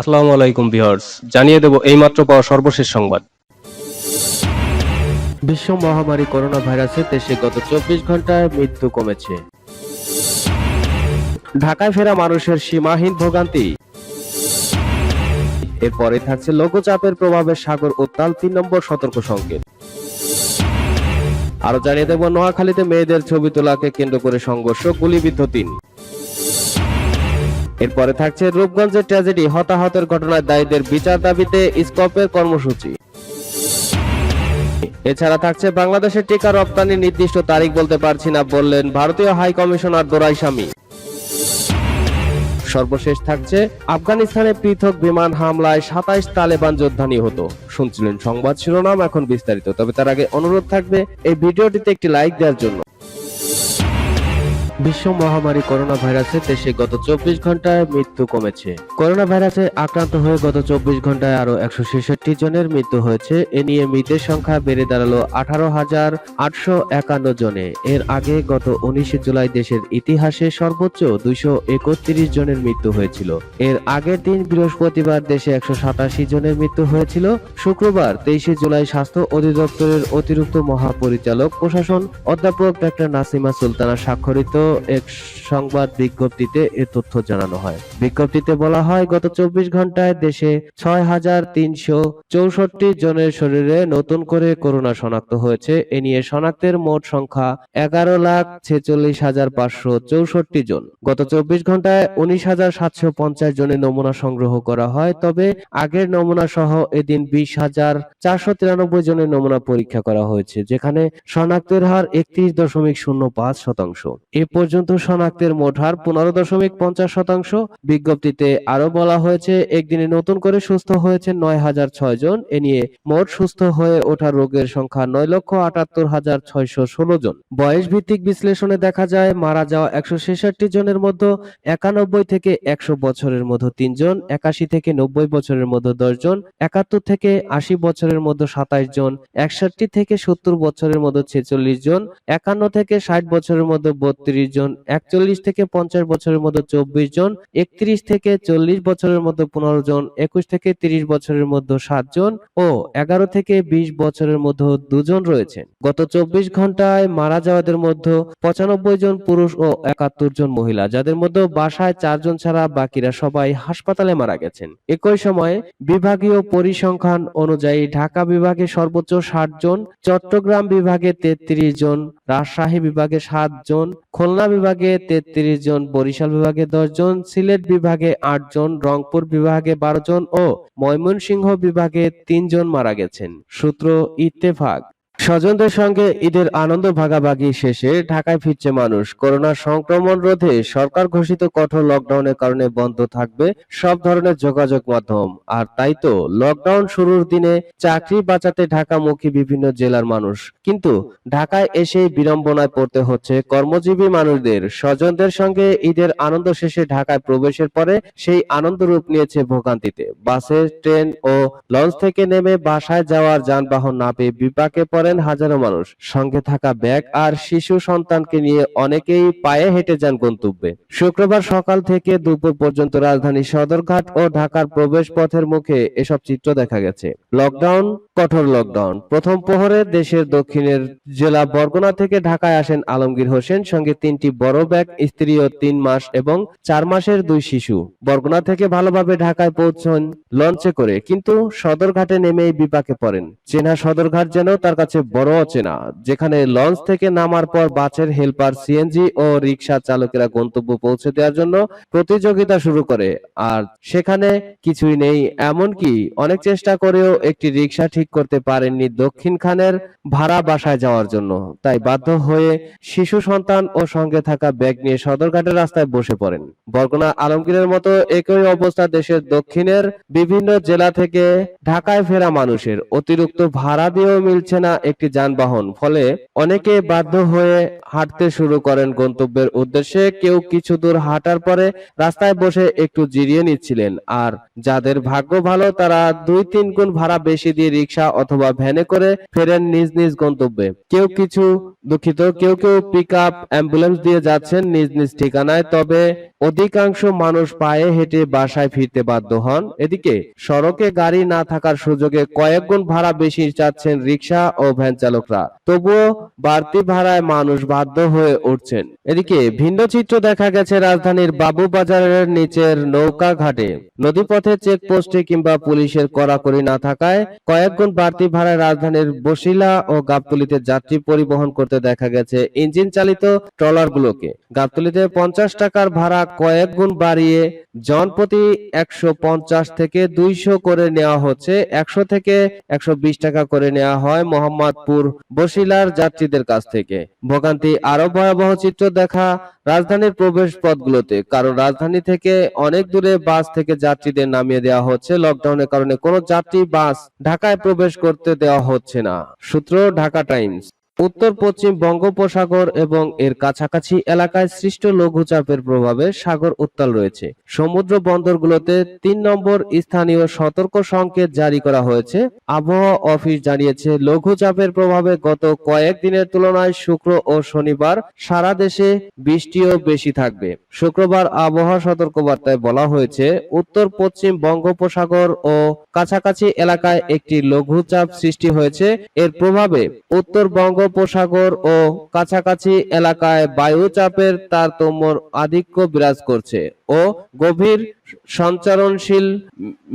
আসসালামু আলাইকুম ভিউয়ার্স, জানিয়ে দেব এইমাত্র পাওয়া সর্বশেষ সংবাদ। বিশ্ব মহামারী করোনা ভাইরাসে দেশে গত চব্বিশ ঘন্টায় মৃত্যু কমেছে। ঢাকায় ফেরা মানুষের সীমাহীন ভোগান্তি। এরপরে থাকছে লঘুচাপের প্রভাবে সাগর উত্তাল তিন নম্বর সতর্ক সংকেত। আরও জানিয়ে দেব, নোয়াখালীতে মেয়েদের ছবি তোলাকে কেন্দ্র করে সংঘর্ষ, গুলিবিদ্ধ তিন। এরপরে থাকছে রূপগঞ্জের ট্র্যাজেডি হতাহতের ঘটনায় দায়ীদের বিচার দাবিতে স্কপের কর্মসূচি। এছাড়া থাকছে বাংলাদেশের টিকা রপ্তানি নির্দিষ্ট তারিখ বলতে পারছি না বললেন ভারতীয় হাই কমিশনার দোরাই স্বামী। সর্বশেষ থাকছে আফগানিস্তানে পৃথক বিমান হামলায় সাতাইশ তালেবান যোদ্ধা নিহত। শুনছিলেন সংবাদ শিরোনাম এখন বিস্তারিত, তবে তার আগে অনুরোধ থাকবে এই ভিডিওটিতে একটি লাইক দেওয়ার জন্য। বিশ্ব মহামারী করোনা ভাইরাসে দেশে গত চব্বিশ ঘন্টায় মৃত্যু কমেছে। করোনা ভাইরাসে আক্রান্ত হয়ে গত চব্বিশ ঘন্টায় আরও একশো ছেষট্টি জনের মৃত্যু হয়েছে। এ নিয়ে মৃতের সংখ্যা বেড়ে দাঁড়াল আঠারো হাজার আটশো একান্ন জনে। এর আগে গত উনিশে জুলাই দেশের ইতিহাসে সর্বোচ্চ দুইশো একত্রিশ জনের মৃত্যু হয়েছিল। এর আগের দিন বৃহস্পতিবার দেশে একশো সাতাশি জনের মৃত্যু হয়েছিল। শুক্রবার তেইশে জুলাই স্বাস্থ্য অধিদপ্তরের অতিরিক্ত মহাপরিচালক প্রশাসন অধ্যাপক ডাক্তার নাসিমা সুলতানা স্বাক্ষরিত এক সংবাদ বিজ্ঞপ্তিতে এ তথ্য জানানো হয়। বিজ্ঞপ্তিতে বলা হয়, গত চব্বিশ ঘন্টায় দেশে ছয় হাজার তিনশো চৌষট্টি জনের শরীরে নতুন করে করোনা শনাক্ত হয়েছে। এ নিয়ে শনাক্তের মোট সংখ্যা এগারো লাখ ছেচল্লিশ হাজার পাঁচশো চৌষট্টি জন। গত চব্বিশ ঘন্টায় উনিশ হাজার সাতশো পঞ্চাশ জনের নমুনা সংগ্রহ করা হয়, তবে আগের নমুনা সহ এদিন বিশ হাজার চারশো তিরানব্বই জনের নমুনা পরীক্ষা করা হয়েছে, যেখানে শনাক্তের হার একত্রিশ দশমিক শূন্য পাঁচ শতাংশ। এ পর্যন্ত শনাক্তের মোট হার পনেরো দশমিক পঞ্চাশ শতাংশ। বিজ্ঞপ্তিতে আরও বলা হয়েছে, একদিনে নতুন করে সুস্থ হয়েছে নয় হাজার ছয় জন। এ নিয়ে মোট সুস্থ হয়ে ওঠা রোগের সংখ্যা নয় লক্ষ আটাত্তর হাজার ছয়শো ষোলো জন। বয়স ভিত্তিক বিশ্লেষণে দেখা যায়, মারা যাওয়া একশো ছেষট্টি জনের মধ্যে একানব্বই থেকে একশো বছরের মধ্যে তিনজন একাশি থেকে নব্বই বছরের মধ্যে দশ জন, একাত্তর থেকে আশি বছরের মধ্যে সাতাইশ জন, একষট্টি থেকে সত্তর বছরের মধ্যে ছেচল্লিশ জন, একান্ন থেকে ষাট বছরের মধ্যে বত্রিশ জন, একচল্লিশ থেকে পঞ্চাশ বছরের মধ্যে চব্বিশ জন, একত্রিশ থেকে চল্লিশ বছরের মধ্যে পনেরো জন, একুশ থেকে তিরিশ বছরের মধ্যে সাত জন ও এগারো থেকে বিশ বছরের মধ্যে দুজন রয়েছেন। গত চব্বিশ ঘন্টায় মারা যাওয়াদের মধ্যে পঁচানব্বই জন পুরুষ ও একাত্তর জন মহিলা, যাদের মধ্যে বাসায় চারজন ছাড়া বাকিরা সবাই হাসপাতালে মারা গেছেন। একই সময়ে বিভাগীয় পরিসংখ্যান অনুযায়ী ঢাকা বিভাগে সর্বোচ্চ ষাট জন, চট্টগ্রাম বিভাগে তেত্রিশ জন, রাজশাহী বিভাগে সাত জন, খুলনা বিভাগে তেত্রিশ জন, বরিশাল বিভাগে দশ জন, সিলেট বিভাগে আট জন, রংপুর বিভাগে বারো জন ও ময়মনসিংহ বিভাগে তিনজন মারা গেছেন। সূত্র ইত্তেফাক। স্বজনদের সঙ্গে ঈদের আনন্দ ভাগাভাগি শেষে ঢাকায় ফিরছে মানুষ। করোনা সংক্রমণ রোধে সরকার ঘোষিত কঠোর লকডাউনের কারণে বন্ধ থাকবে সব ধরনের যোগাযোগ মাধ্যম। আর তাই তো, লকডাউন শুরুর দিনে চাকরি বাঁচাতে ঢাকামুখী বিভিন্ন জেলার মানুষ। কিন্তু ঢাকায় এসেই বিড়ম্বনায় পড়তে হচ্ছে কর্মজীবী মানুষদের। স্বজনদের সঙ্গে ঈদের আনন্দ শেষে ঢাকায় প্রবেশের পরে সেই আনন্দ রূপ নিয়েছে ভোগান্তিতে। বাসে, ট্রেন ও লঞ্চ থেকে নেমে বাসায় যাওয়ার যানবাহন না পেয়ে বিপাকে পড়েন হাজারো মানুষ। সঙ্গে থাকা ব্যাগ আর শিশু সন্তানকে নিয়ে অনেকেই পায়ে হেঁটে যান গন্তব্যে। শুক্রবার সকাল থেকে দুপুর পর্যন্ত রাজধানী সদরঘাট ও ঢাকার প্রবেশ পথের মুখে এসব চিত্র দেখা গেছে। লকডাউন, কঠোর লকডাউন। প্রথম প্রহরে দেশের দক্ষিণের জেলা বরগুনা থেকে ঢাকায় আসেন আলমগীর হোসেন, সঙ্গে তিনটি বড় ব্যাগ, স্ত্রী ও তিন মাস এবং চার মাসের দুই শিশু। বরগুনা থেকে ভালোভাবে ঢাকায় পৌঁছন লঞ্চে করে, কিন্তু সদরঘাটে নেমেই বিপাকে পড়েন। চেনা সদরঘাট যেন তার কাছে বড় অচেনা যেখানে লঞ্চ থেকে নামার পর বাসের হেল্পার সিএনজি ও রিক্সা চালকেরা গন্তব্য পৌঁছে দেওয়ার জন্য প্রতিযোগিতা শুরু করে। আর সেখানে কিছুই নেই, এমনকি অনেক চেষ্টা করেও একটি রিক্সা ঠিক করতে পারেননি দক্ষিণ খানের ভাড়া বাসায় যাওয়ার জন্য। তাই বাধ্য হয়ে শিশু সন্তান ও সঙ্গে থাকা ব্যাগ নিয়ে সদরঘাটের রাস্তায় বসে পড়েন। বরগুনা আলমগীরের মতো একই অবস্থা দেশের দক্ষিণের বিভিন্ন জেলা থেকে ঢাকায় ফেরা মানুষের। অতিরিক্ত ভাড়া দিয়েও মিলছে না একটি যানবাহন। ফলে অনেকে বাধ্য হয়ে হাঁটতে শুরু করেন গন্তব্যের উদ্দেশ্যে। কেউ কিছু দূর হাঁটার পরে রাস্তায় বসে একটু জিরিয়ে নিচ্ছিলেন। আর যাদের ভাগ্য ভালো, তারা দুই তিন গুণ ভাড়া বেশি দিয়ে রিক্সা অথবা ভ্যানে করে ফেরেন নিজ নিজ গন্তব্যে। কেউ কিছু দুঃখিত, কেউ কেউ পিক আপ অ্যাম্বুলেন্স দিয়ে যাচ্ছেন নিজ নিজ ঠিকানায়। তবে অধিকাংশ মানুষ পায়ে হেঁটে বাসায় ফিরতে বাধ্য হন। এদিকে সড়কে গাড়ি না থাকার সুযোগে কয়েক গুণ ভাড়া বেশি চাচ্ছেন রিক্সা ও ভ্যান চালকরা। তবুও বাড়তি ভাড়ায় মানুষ বাধ্য হয়ে উঠছেন। এদিকে ভিন্ন চিত্র দেখা গেছে রাজধানীর বাবুবাজারের নিচের নৌকা ঘাটে। নদীপথে চেকপোস্টে কিংবা পুলিশের কড়াকড়ি না থাকায় কয়েক গুণ বাড়তি ভাড়ায় রাজধানীর বসিলা ও গাবতলিতে যাত্রী পরিবহন করতে দেখা গেছে ইঞ্জিন চালিত ট্রলারগুলোকে। গাবতলিতে পঞ্চাশ টাকার ভাড়া কয়েক গুণ বাড়িয়ে জনপ্রতি একশো পঞ্চাশ থেকে দুইশো করে নেওয়া হচ্ছে। একশো থেকে একশো বিশ টাকা করে নেওয়া হয় মোহাম্মদপুর বসিলার যাত্রীদের কাছ থেকে। ভোগান্তি আরও ভয়াবহ চিত্র দেখা রাজধানীর প্রবেশ পথগুলোতে, কারণ রাজধানী থেকে অনেক দূরে বাস থেকে যাত্রীদের নামিয়ে দেওয়া হচ্ছে। লকডাউনের কারণে কোনো যাত্রী বাস ঢাকায় প্রবেশ করতে দেওয়া হচ্ছে না। সূত্র, ঢাকা টাইমস। উত্তর, পশ্চিম বঙ্গোপসাগর এবং এর কাছাকাছি এলাকায় সৃষ্ট লঘুচাপের প্রভাবে সাগর উত্তাল রয়েছে। সমুদ্র বন্দরগুলোতে তিন নম্বর স্থানীয় সতর্ক সংকেত জারি করা হয়েছে। আবহাওয়া অফিস জানিয়েছে, লঘুচাপের প্রভাবে গত কয়েক দিনের তুলনায় শুক্র ও শনিবার সারা দেশে বৃষ্টিও বেশি থাকবে। শুক্রবার আবহাওয়া সতর্কবার্তায় বলা হয়েছে, উত্তর, পশ্চিম বঙ্গোপসাগর ও কাছাকাছি এলাকায় একটি লঘুচাপ সৃষ্টি হয়েছে। এর প্রভাবে উত্তর বঙ্গোপসাগর ও কাছাকাছি এলাকায় বায়ুচাপের তারতম্য আধিক্য বিরাজ করছে ও গভীর সঞ্চারণশীল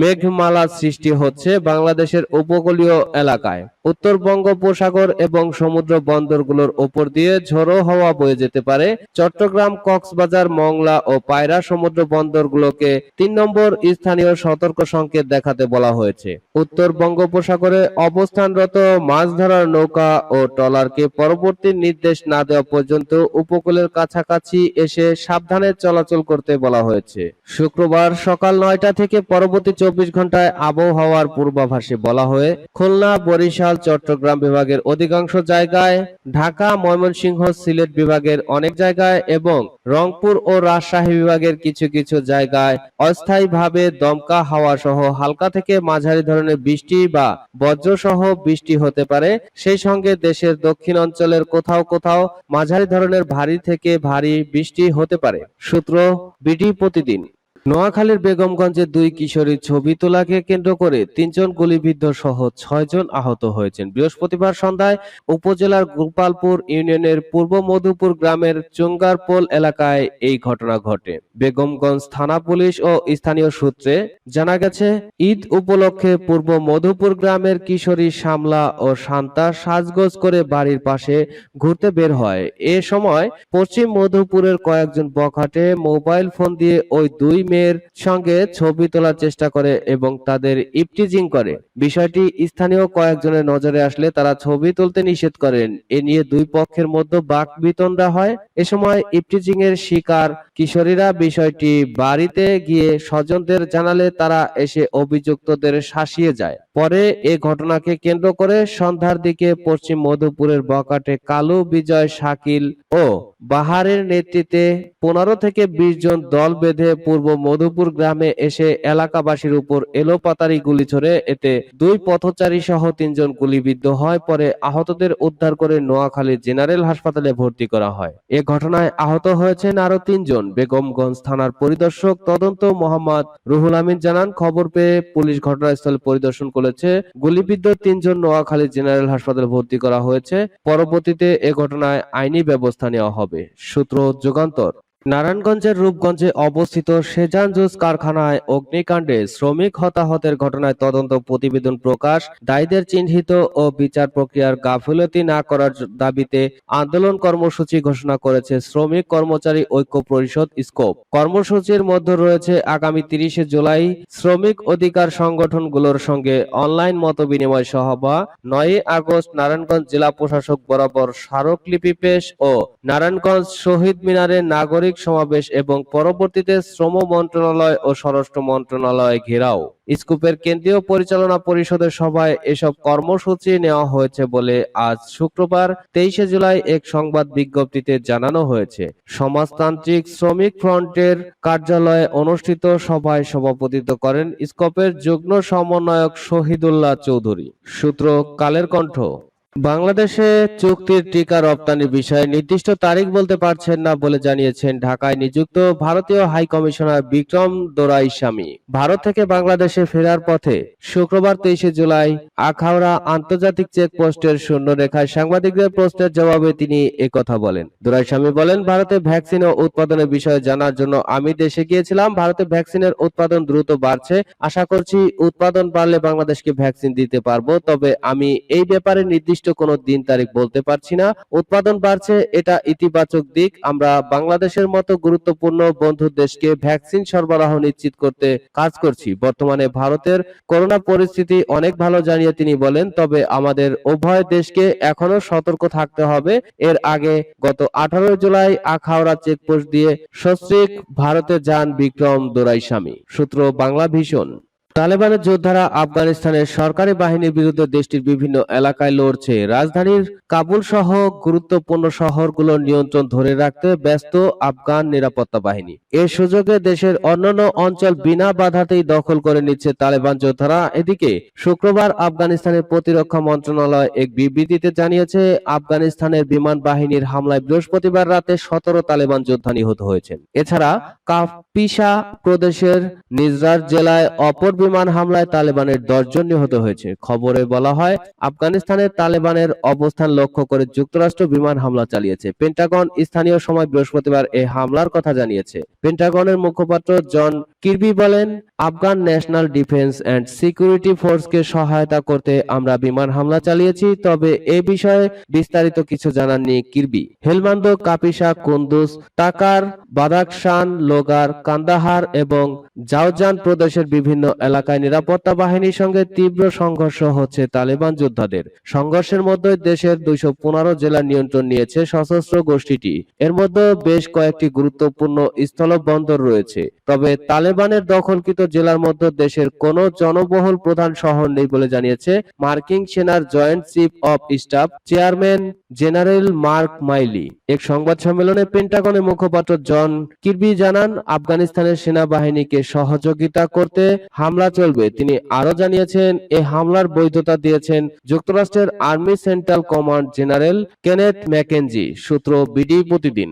মেঘমালা সৃষ্টি হচ্ছে বাংলাদেশের উপকূলীয় এলাকায়। উত্তর বঙ্গোপসাগর এবং সমুদ্র বন্দরগুলোর উপর দিয়ে ঝোড়ো হাওয়া বয়ে যেতে পারে। চট্টগ্রাম, কক্সবাজার, মংলা ও পায়রা সমুদ্র বন্দরগুলোকে তিন নম্বর স্থানীয় সতর্ক সংকেত দেখাতে বলা হয়েছে। উত্তর বঙ্গোপসাগরে অবস্থানরত মাছ ধরার নৌকা ও ট্রলারকে পরবর্তী নির্দেশ না দেওয়া পর্যন্ত উপকূলের কাছাকাছি এসে সাবধানে চলাচল করতে বলা হয়েছে। শুক্রবার সকাল নয়টা থেকে পরবর্তী চব্বিশ ঘন্টায় আবহাওয়ার পূর্বাভাসে বলা হয়ে খুলনা, বরিশাল, চট্টগ্রাম বিভাগের অধিকাংশ জায়গায়, ঢাকা, ময়মনসিংহ, সিলেট বিভাগের অনেক জায়গায় এবং রংপুর ও রাজশাহী বিভাগের কিছু কিছু জায়গায় অস্থায়ীভাবে দমকা হাওয়া সহ হালকা থেকে মাঝারি ধরনের বৃষ্টি বা বজ্র সহ বৃষ্টি হতে পারে। সেই সঙ্গে দেশের দক্ষিণ অঞ্চলের কোথাও কোথাও মাঝারি ধরনের ভারী থেকে ভারী বৃষ্টি হতে পারে। সূত্র বিডি প্রতিদিন। নোয়াখালীর বেগমগঞ্জে দুই কিশোরীর ছবি তোলাকে কেন্দ্র করে তিনজন গুলিবিদ্ধ সহ ছয়জন আহত হয়েছেন। বৃহস্পতিবার সন্ধ্যায় উপজেলার গোপালপুর ইউনিয়নের পূর্ব মধুপুর গ্রামের চুঙ্গারপোল এলাকায় এই ঘটনা ঘটে। বেগমগঞ্জ থানা পুলিশ ও স্থানীয় সূত্রে জানা গেছে, ঈদ উপলক্ষে পূর্ব মধুপুর গ্রামের কিশোরী শামলা ও শান্তা সাজগোজ করে বাড়ির পাশে ঘুরতে বের হয়। এ সময় পশ্চিম মধুপুরের কয়েকজন বখাটে মোবাইল ফোন দিয়ে ওই দুই মেয়ের সঙ্গে ছবি তোলার চেষ্টা করে এবং তাদের ইপটিজিং করে। বিষয়টি স্থানীয় কয়েকজনের নজরে আসলে তারা ছবি তুলতে নিষেধ করেন। এ নিয়ে দুই পক্ষের মধ্যে বাক বিতণ্ডা হয়। এ সময় ইপটিজিং এর শিকার কিশোরীরা বিষয়টি বাড়িতে গিয়ে স্বজনদের জানালে তারা এসে অভিযুক্তদের শাসিয়ে যায়। পরে এ ঘটনাকে কেন্দ্র করে সন্ধ্যার দিকে পশ্চিম মধুপুরের বকাটে কালু বিজয় শাকিল ও বাহারের নেতৃত্বে পনেরো থেকে বিশ জন দল বেঁধে পূর্ব মধুপুর গ্রামে এসে এলাকাবাসীর উপর এলোপাতারি গুলি ছড়ে এতে দুই পথচারী সহ তিনজন গুলিবিদ্ধ হয়। পরে আহতদের উদ্ধার করে নোয়াখালী জেনারেল হাসপাতালে ভর্তি করা হয়। এ ঘটনায় আহত হয়েছেন আরও তিনজন। বেগমগঞ্জ থানার পরিদর্শক তদন্ত মোহাম্মদ রুহুল আমিন জানান, খবর পেয়ে পুলিশ ঘটনাস্থলে পরিদর্শন করেছে। গুলিবিদ্ধ তিনজন নোয়াখালী জেনারেল হাসপাতালে ভর্তি করা হয়েছে। পরবর্তীতে এ ঘটনায় আইনি ব্যবস্থা নেওয়া হবে। সূত্র যুগান্তর। নারায়ণগঞ্জের রূপগঞ্জে অবস্থিত সেজান জুস কারখানায় অগ্নিকাণ্ডে শ্রমিক হতাহতের ঘটনায় তদন্ত প্রতিবেদন প্রকাশ, দায়ীদের চিহ্নিত ও বিচার প্রক্রিয়ার গাফিলতি না করার দাবিতে আন্দোলন কর্মসূচি ঘোষণা করেছে শ্রমিক কর্মচারী ঐক্য পরিষদ স্কোপ। কর্মসূচির মধ্যে রয়েছে আগামী তিরিশে জুলাই শ্রমিক অধিকার সংগঠনগুলোর সঙ্গে অনলাইন মত বিনিময় সভা নয় আগস্ট নারায়ণগঞ্জ জেলা প্রশাসক বরাবর স্মারকলিপি পেশ ও নারায়ণগঞ্জ শহীদ মিনারে নাগরিক সমাবেশ এবং পরবর্তীতে শ্রম মন্ত্রণালয় ও স্বরাষ্ট্র মন্ত্রণালয় ঘেরাও। স্কুপের কেন্দ্রীয় পরিচালনা পরিষদের সভায় এসব কর্মসূচি নেওয়া হয়েছে বলে আজ শুক্রবার, তেইশে জুলাই এক সংবাদ বিজ্ঞপ্তিতে জানানো হয়েছে। সমাজতান্ত্রিক শ্রমিক ফ্রন্টের কার্যালয়ে অনুষ্ঠিত সভায় সভাপতিত্ব করেন স্কপের যুগ্ম সমন্বয়ক শহীদুল্লাহ চৌধুরী। সূত্র কালের কণ্ঠ। বাংলাদেশে চুক্তির টিকা রপ্তানির বিষয়ে নির্দিষ্ট তারিখ বলতে পারছেন না বলে জানিয়েছেন ঢাকায় নিযুক্ত ভারতীয় হাই কমিশনার বিক্রম দোরাইস্বামী। ভারত থেকে বাংলাদেশে ফেরার পথে শুক্রবার তেইশে জুলাই আখাউড়া আন্তর্জাতিক চেকপোস্টের শূন্য রেখায় সাংবাদিকদের প্রশ্নের জবাবে তিনি একথা বলেন। দোরাইস্বামী বলেন, ভারতে ভ্যাকসিন ও উৎপাদনের বিষয়ে জানার জন্য আমি দেশে গিয়েছিলাম, ভারতে ভ্যাকসিনের উৎপাদন দ্রুত বাড়ছে। আশা করছি উৎপাদন বাড়লে বাংলাদেশকে ভ্যাকসিন দিতে পারব, তবে আমি এই ব্যাপারে নির্দিষ্ট কোনো দিন তারিখ বলতে পারছি না। উৎপাদন বাড়ছে, এটা ইতিবাচক দিক। আমরা বাংলাদেশের মতো গুরুত্বপূর্ণ বন্ধু দেশকে ভ্যাকসিন সরবরাহ নিশ্চিত করতে কাজ করছি। বর্তমানে ভারতের করোনা পরিস্থিতি অনেক ভালো জানিয়ে তিনি বলেন, তবে আমাদের উভয় দেশকে এখনও সতর্ক থাকতে হবে। এর আগে গত আঠারো জুলাই আখাউড়া চেকপোস্ট দিয়ে সস্ত্রীক ভারতে যান বিক্রম দোরাইস্বামী। সূত্র বাংলা ভীষণ তালেবানের যোদ্ধারা আফগানিস্তানের সরকারি বাহিনীর বিরুদ্ধে দেশটির বিভিন্ন এলাকায় লড়ছে। রাজধানীর কাবুল সহ গুরুত্বপূর্ণ শহরগুলোর নিয়ন্ত্রণ ধরে রাখতে ব্যস্ত আফগান নিরাপত্তা বাহিনী। এ সুযোগে দেশের অন্যান্য অঞ্চল বিনা বাধাতেই দখল করে নিচ্ছে তালেবান যোদ্ধারা। এদিকে শুক্রবার আফগানিস্তানের প্রতিরক্ষা মন্ত্রণালয় এক বিবৃতিতে জানিয়েছে, আফগানিস্তানের বিমান বাহিনীর হামলায় বৃহস্পতিবার রাতে সতেরো তালেবান যোদ্ধা নিহত হয়েছেন। এছাড়া কাপিসা প্রদেশের নিজরার জেলায় অপর বিমান হামলায় তালেবানের দশজন নিহত হয়েছে। খবরে বলা হয় আফগানিস্তানের তালেবানের অবস্থান লক্ষ্য করে যুক্তরাষ্ট্র বিমান হামলা চালিয়েছে। পেন্টাগন স্থানীয় সময় বৃহস্পতিবার এই হামলার কথা জানিয়েছে। পেন্টাগনের মুখপাত্র জন কিরবি বলেন, Afghan national defence and security ফোর্সকে সহায়তা করতে আমরা বিমান হামলা চালিয়েছি, তবে এ বিষয়ে বিস্তারিত কিছু জানাননি কিরবি। হেলমান্দ, কাপিসা, কুন্দুস, তাকার বাদাকশান লোগার, কান্দাহার এবং জাওজান প্রদেশের বিভিন্ন এলাকায় নিরাপত্তা বাহিনীর সঙ্গে তীব্র সংঘর্ষ হচ্ছে তালেবান যোদ্ধাদের। সংঘর্ষের মধ্যে দেশের দুইশো পনেরো জেলার নিয়ন্ত্রণ নিয়েছে সশস্ত্র গোষ্ঠীটি। এর মধ্যে বেশ কয়েকটি গুরুত্বপূর্ণ স্থলবন্দর রয়েছে। তবে তালেবানের দখলকৃত জেলার মধ্যে দেশের কোনো জনবহুল প্রধান শহর নেই বলে জানিয়েছে মার্কিন সেনার joint chief of staff chairman general Mark Milley. এক সংবাদ সম্মেলনে পেন্টাগনের মুখপাত্র জন কিরবি জানান, আফগানিস্তানের সেনাবাহিনীকে সহযোগিতা করতে হামলা চলবে। তিনি আরও জানিয়েছেন এই হামলার বৈধতা দিয়েছেন যুক্তরাষ্ট্রের army central command general Kenneth McKenzie, সূত্র বিডি প্রতিদিন।